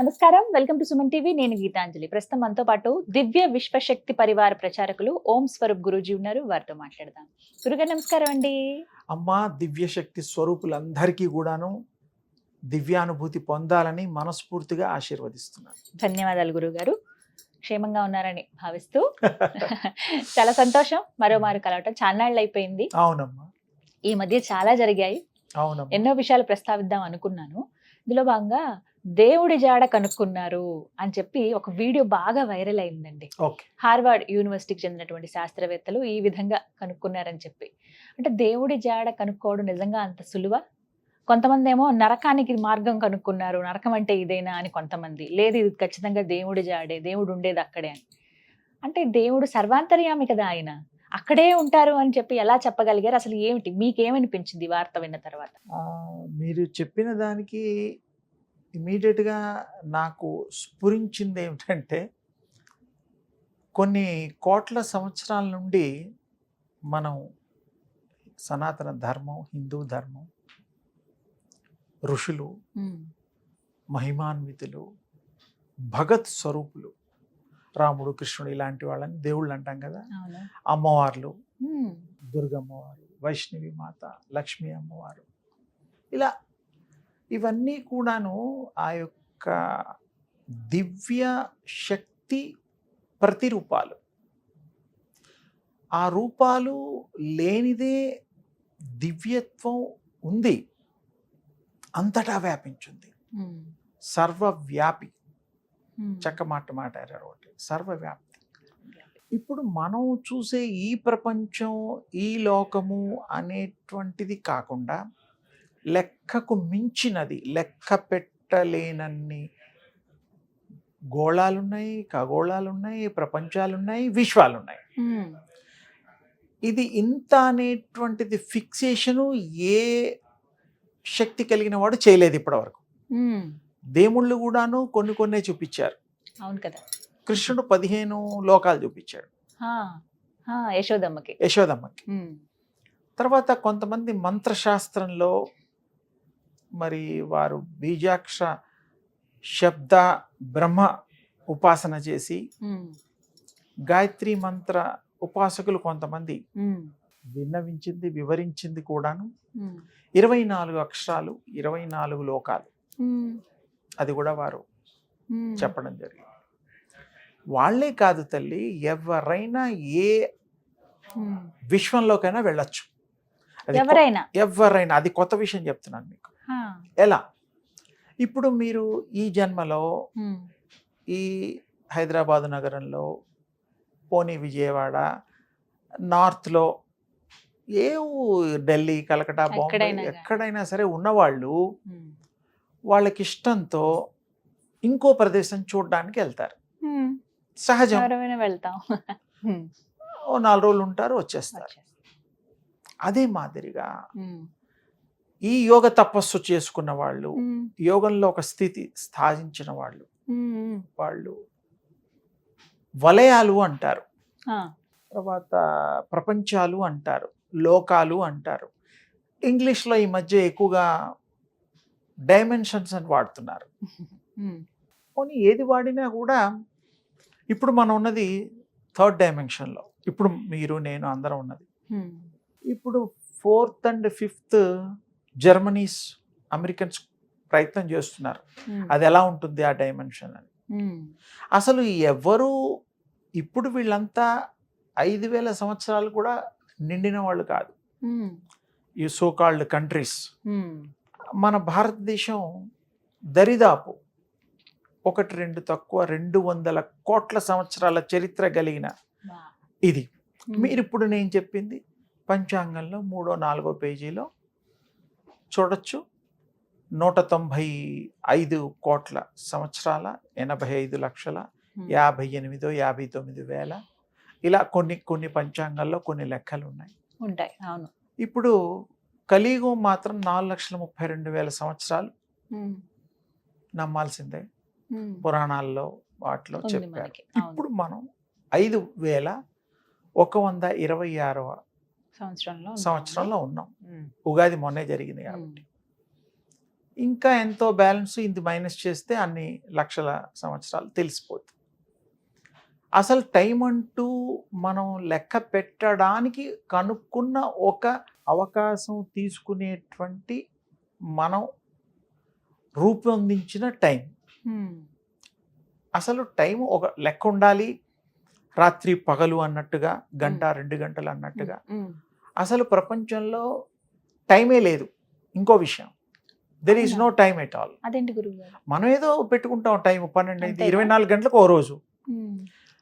నమస్కారం. Welcome to Suman TV. నేను గీతాంజలి. ప్రస్తుతం మనతో పాటు దివ్య విశ్వశక్తి పరివార ప్రచారకులు ఓం స్వరూప్ గురూజీ ఉన్నారు. వారితో మాట్లాడదాం. గురుగారు నమస్కారం అండి. అమ్మా దివ్యశక్తి స్వరూపులందరికీ కూడాను దివ్యానుభూతి పొందాలని మనస్ఫూర్తిగా ఆశీర్వదిస్తున్నాను. ధన్యవాదాలు గురుగారు. క్షేమంగా ఉన్నారని భావిస్తూ చాలా సంతోషం. మరోమారు కలవటం చాలాళ్ళు అయిపోయింది అవునమ్మా. ఈ మధ్య చాలా జరిగాయి. అవునమ్మా. ఎన్నో విషయాలు ప్రస్తావిద్దాం అనుకున్నాను. ఇందులో భాగంగా దేవుడి జాడ కనుక్కున్నారు అని చెప్పి ఒక వీడియో బాగా వైరల్ అయిందండి. హార్వర్డ్ యూనివర్సిటీకి చెందినటువంటి శాస్త్రవేత్తలు ఈ విధంగా కనుక్కున్నారని చెప్పి. అంటే దేవుడి జాడ కనుక్కోవడం నిజంగా అంత సులువ? కొంతమంది ఏమో నరకానికి మార్గం కనుక్కున్నారు నరకం అంటే ఇదేనా అని కొంతమంది. లేదు ఇది ఖచ్చితంగా దేవుడి జాడే దేవుడు ఉండేది అక్కడే అని. అంటే దేవుడు సర్వాంతర్యామి కదా ఆయన. అక్కడే ఉంటారు అని చెప్పి ఎలా చెప్పగలిగారు? అసలు ఏమిటి? మీకేమనిపించింది వార్త విన్న తర్వాత? మీరు చెప్పిన దానికి ఇమీడియట్గా నాకు స్ఫురించింది ఏమిటంటే కొన్ని కోట్ల సంవత్సరాల నుండి మనం సనాతన ధర్మం హిందూ ధర్మం ఋషులు మహిమాన్వితులు భగత్ స్వరూపులు రాముడు కృష్ణుడు ఇలాంటి వాళ్ళని దేవుళ్ళు అంటాం కదా. అమ్మవార్లు దుర్గమ్మవారు వైష్ణవి మాత లక్ష్మీ అమ్మవారు ఇలా ఇవన్నీ కూడాను ఆ యొక్క దివ్య శక్తి ప్రతిరూపాలు. ఆ రూపాలు లేనిదే దివ్యత్వం ఉంది. అంతటా వ్యాపించింది. సర్వవ్యాపి. చక్క మాట మాట్లాడారు ఒకటి. సర్వవ్యాప్తి. ఇప్పుడు మనం చూసే ఈ ప్రపంచం ఈ లోకము అనేటువంటిది కాకుండా లెక్కకు మించినది లెక్క పెట్టలేనన్ని గోళాలున్నాయి ఖగోళాలున్నాయి ప్రపంచాలున్నాయి విశ్వాలున్నాయి. ఇది ఇంత అనేటువంటిది ఫిక్సేషను ఏ శక్తి కలిగిన వాడు చేయలేదు ఇప్పటివరకు. దేవుళ్ళు కూడాను కొన్ని కొన్నే చూపించారు. అవును కదా. కృష్ణుడు పదిహేను లోకాలు చూపించాడు. యశోదమ్మకి. యశోదమ్మకి. తర్వాత కొంతమంది మంత్రశాస్త్రంలో మరి వారు బీజాక్ష శబ్ద బ్రహ్మ ఉపాసన చేసి గాయత్రి మంత్ర ఉపాసకులు కొంతమంది విన్నవించింది వివరించింది కూడాను. ఇరవై నాలుగు అక్షరాలు ఇరవై నాలుగు లోకాలు. అది కూడా వారు. చెప్పడం జరిగింది. వాళ్ళే కాదు తల్లి ఎవరైనా ఏ. విశ్వంలోకైనా వెళ్ళొచ్చు. ఎవరైనా. ఎవరైనా అది కొత్త విషయం చెప్తున్నాను మీకు. ఎలా? ఇప్పుడు మీరు ఈ జన్మలో ఈ హైదరాబాదు నగరంలో పోనీ విజయవాడ నార్త్లో ఏ ఢిల్లీ కలకటా బాంబే ఎక్కడైనా సరే ఉన్నవాళ్ళు వాళ్ళకి ఇష్టంతో ఇంకో ప్రదేశం చూడడానికి వెళ్తారు. సహజం. వెళ్తాం. ఓ నాలుగు రోజులు ఉంటారు వచ్చేస్తారు. వచ్చేస్తాం. అదే మాదిరిగా ఈ యోగ తపస్సు చేసుకున్న వాళ్ళు యోగంలో ఒక స్థితి సాధించిన వాళ్ళు. వాళ్ళు వలయాలు అంటారు. తర్వాత ప్రపంచాలు అంటారు. లోకాలు అంటారు. ఇంగ్లీష్లో ఈ మధ్య ఎక్కువగా డైమెన్షన్స్ అని వాడుతున్నారు. పోనీ ఏది వాడినా కూడా ఇప్పుడు మనం ఉన్నది థర్డ్ డైమెన్షన్లో. ఇప్పుడు మీరు నేను అందరం ఉన్నది. ఇప్పుడు fourth and fifth Germanies Americans ప్రయత్నం చేస్తున్నారు. ఉమ్, అది ఎలా ఉంటుంది ఆ డైమెన్షన్ అని? ఉమ్, అసలు ఎవరు ఇప్పుడు వీళ్ళంతా ఐదు వేల సంవత్సరాలు కూడా నిండిన వాళ్ళు కాదు. ఉమ్, ఈ సోకాల్డ్ కంట్రీస్. మన భారతదేశం దరిదాపు ఒకటి రెండు తక్కువ రెండు వందల కోట్ల సంవత్సరాల చరిత్ర కలిగిన. ఇది. మీరు ఇప్పుడు నేను చెప్పింది పంచాంగంలో మూడో నాలుగో పేజీలో చూడొచ్చు. నూట తొంభై ఐదు కోట్ల సంవత్సరాల ఎనభై ఐదు లక్షల యాభై ఎనిమిదో యాభై తొమ్మిది వేల. ఇలా కొన్ని కొన్ని పంచాంగాల్లో కొన్ని లెక్కలు ఉన్నాయి ఉంటాయి. అవును. ఇప్పుడు కలియుగం మాత్రం నాలుగు లక్షల ముప్పై రెండు వేల సంవత్సరాలు నమ్మాల్సిందే. పురాణాల్లో వాటిలో చెప్పారు. ఇప్పుడు మనం ఐదు వేల ఒక వంద ఇరవై ఆరవ సంవత్సరంలో. సంవత్సరంలో ఉన్నాం. ఉగాది మొన్నే జరిగింది కాబట్టి. ఇంకా ఎంతో బ్యాలెన్స్ ఇది మైనస్ చేస్తే అన్ని లక్షల సంవత్సరాలు తెలిసిపోతుంది అసలు టైం అంటూ మనం లెక్క పెట్టడానికి కనుక్కున్న ఒక అవకాశం తీసుకునేటువంటి మనం రూపొందించిన టైం. అసలు టైం ఒక లెక్క ఉండాలి రాత్రి పగలు అన్నట్టుగా గంట రెండు గంటలు అన్నట్టుగా. అసలు ప్రపంచంలో టైమే లేదు. ఇంకో విషయం. దెర్ ఈజ్ అవునా? నో టైం ఎట్ ఆల్ అదేంటి గురువు గారు మనం ఏదో పెట్టుకుంటాం టైం పన్నెండు అయితే? ఇరవై నాలుగు గంటలకు ఓ రోజు.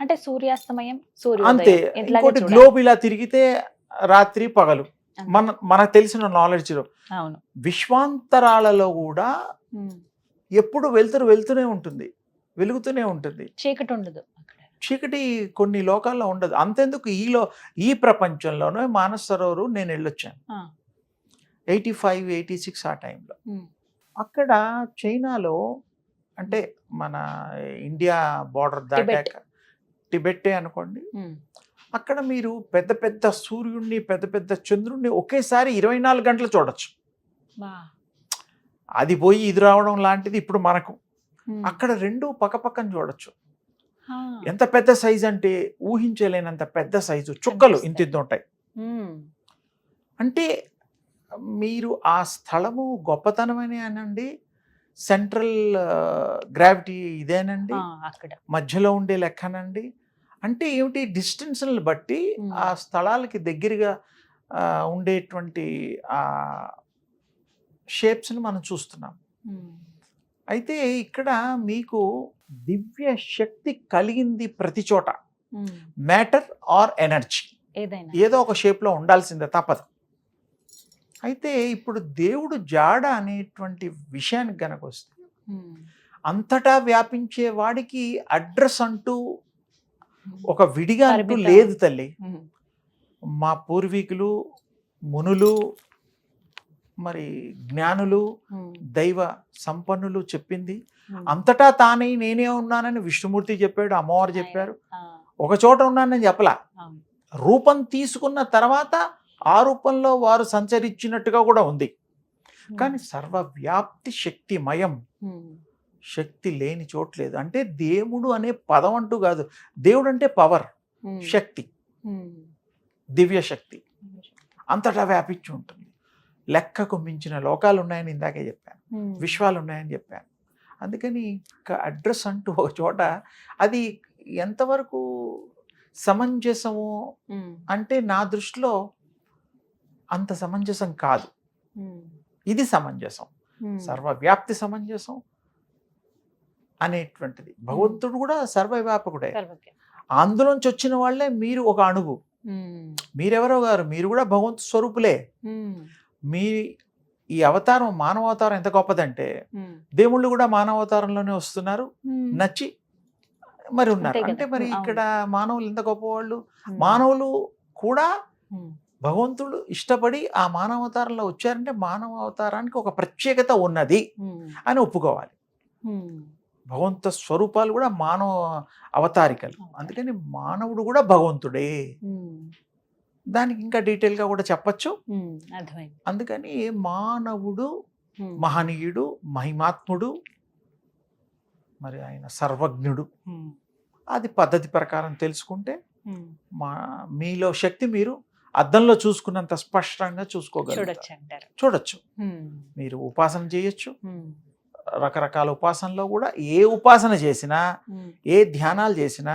అంటే సూర్యాస్తమయం అంతే. సూర్యోదయం ఇట్లాగే ఇంకోటి. గ్లోబ్ ఇలా తిరిగితే రాత్రి పగలు. అంతే. మన మనకు తెలిసిన నాలెడ్జ్ అవును. విశ్వాంతరాలలో కూడా ఎప్పుడు వెళ్తురు వెళ్తూనే ఉంటుంది. వెలుగుతూనే ఉంటుంది. చీకటి ఉండదు. చీకటి కొన్ని లోకాల్లో ఉండదు. అంతెందుకు ఈలో ఈ ప్రపంచంలోనే మానస సరోవరు నేను వెళ్ళొచ్చాను. ఎయిటీ ఫైవ్ ఎయిటీ సిక్స్ ఆ టైంలో. అక్కడ చైనాలో అంటే మన ఇండియా బార్డర్ దాటాక టిబెట్టే అనుకోండి. అక్కడ మీరు పెద్ద పెద్ద సూర్యుడిని పెద్ద పెద్ద చంద్రుడిని ఒకేసారి ఇరవై నాలుగు గంటలు చూడొచ్చు. అది పోయి ఇది రావడం లాంటిది ఇప్పుడు మనకు. అక్కడ రెండు పక్కపక్కన చూడొచ్చు. ఎంత పెద్ద సైజు అంటే ఊహించలేనంత పెద్ద సైజు చుక్కలు ఇంత ఇంత ఉంటాయి అంటే మీరు ఆ స్థలము గొప్పతనమని అనండి సెంట్రల్ గ్రావిటీ ఇదేనండి మధ్యలో ఉండే లెక్కనండి. అంటే ఏమిటి డిస్టెన్స్ని బట్టి. ఆ స్థలాలకి దగ్గరగా ఉండేటువంటి ఆ షేప్స్ని మనం చూస్తున్నాం. అయితే ఇక్కడ మీకు దివ్య శక్తి కలిగింది ప్రతి చోట. Matter or energy. ఏదైనా. ఏదో ఒక షేప్లో ఉండాల్సిందే తప్పదు. అయితే ఇప్పుడు దేవుడు జాడ అనేటువంటి విషయానికి గనక వస్తే అంతటా వ్యాపించే వాడికి అడ్రస్ అంటూ ఒక విడిగా అంటూ. లేదు తల్లి. మా పూర్వీకులు మునులు మరి జ్ఞానులు దైవ సంపన్నులు చెప్పింది. అంతటా తానే నేనే ఉన్నానని విష్ణుమూర్తి చెప్పాడు అమ్మవారు చెప్పారు. ఒక చోట ఉన్నానని చెప్పలా. రూపం తీసుకున్న తర్వాత ఆ రూపంలో వారు సంచరించినట్టుగా కూడా ఉంది. కానీ సర్వవ్యాప్తి శక్తిమయం. శక్తి లేని చోట్లేదు అంటే దేవుడు అనే పదం అంటూ కాదు. దేవుడు అంటే పవర్ శక్తి. దివ్య శక్తి అంతటా వ్యాపించి ఉంటుంది. లెక్కకు మించిన లోకాలు ఉన్నాయని ఇందాకే చెప్పాను. విశ్వాలు ఉన్నాయని చెప్పాను. అందుకని అడ్రస్ అంటూ ఒక చోట అది ఎంతవరకు సమంజసము అంటే నా దృష్టిలో అంత సమంజసం కాదు. ఇది సమంజసం. సర్వవ్యాప్తి సమంజసం అనేటువంటిది. భగవంతుడు కూడా సర్వవ్యాపకుడే. అందులోంచి వచ్చిన వాళ్ళే మీరు ఒక అణువు. మీరెవరో గారు? మీరు కూడా భగవంతు స్వరూపులే. మీ ఈ అవతారం మానవ అవతారం ఎంత గొప్పదంటే దేవుళ్ళు కూడా మానవ అవతారంలోనే వస్తున్నారు నచ్చి మరి ఉన్నారు. అంటే మరి. ఇక్కడ మానవులు ఎంత గొప్పవాళ్ళు? మానవులు కూడా భగవంతుడు ఇష్టపడి ఆ మానవ అవతారంలో వచ్చారంటే మానవ అవతారానికి ఒక ప్రత్యేకత ఉన్నది అని ఒప్పుకోవాలి. భగవంత స్వరూపాలు కూడా మానవ అవతారికలు. అందుకని మానవుడు కూడా భగవంతుడే. దానికి ఇంకా డీటెయిల్గా కూడా చెప్పచ్చు. అందుకని మానవుడు మహనీయుడు మహిమాత్ముడు మరి ఆయన సర్వజ్ఞుడు. అది పద్ధతి ప్రకారం తెలుసుకుంటే మా మీలో శక్తి మీరు అద్దంలో చూసుకున్నంత స్పష్టంగా చూసుకోగలరు చూడొచ్చు మీరు ఉపాసన చేయొచ్చు. రకరకాల ఉపాసనలో కూడా ఏ ఉపాసన చేసినా ఏ ధ్యానాలు చేసినా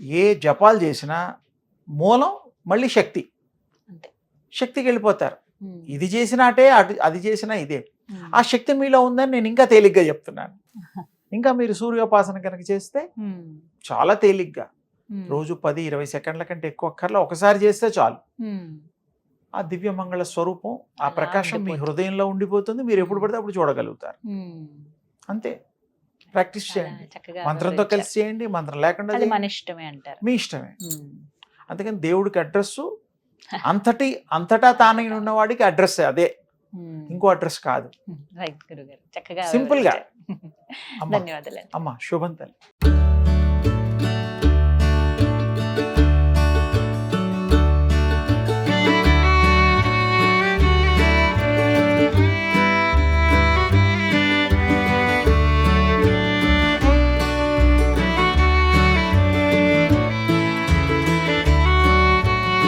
ఏ జపాలు చేసినా మూలం మళ్ళీ శక్తి. శక్తికి వెళ్ళిపోతారు. ఇది చేసినాటే అటు అది చేసినా ఇదే. ఆ శక్తి మీలో ఉందని నేను ఇంకా తేలిగ్గా చెప్తున్నాను. ఇంకా మీరు సూర్యోపాసన కనుక చేస్తే చాలా తేలిగ్గా. రోజు పది ఇరవై సెకండ్ల కంటే ఎక్కువ అక్కర్లా ఒకసారి చేస్తే చాలు. ఆ దివ్య మంగళ స్వరూపం ఆ ప్రకాశం మీ. హృదయంలో ఉండిపోతుంది. మీరు ఎప్పుడు పడితే అప్పుడు చూడగలుగుతారు. అంతే. ప్రాక్టీస్ చేయండి. మంత్రంతో. కలిసి చేయండి. మంత్రం లేకుండా మీ ఇష్టమే. అందుకని దేవుడికి అడ్రస్ అంతటి అంతటా తానై ఉన్నవాడికి అడ్రస్ అదే. ఇంకో అడ్రస్ కాదు. రైట్ గురుగారు. చక్కగా సింపుల్గా. అమ్మా. ధన్యవాదాలు అమ్మా శుభం తల్లి.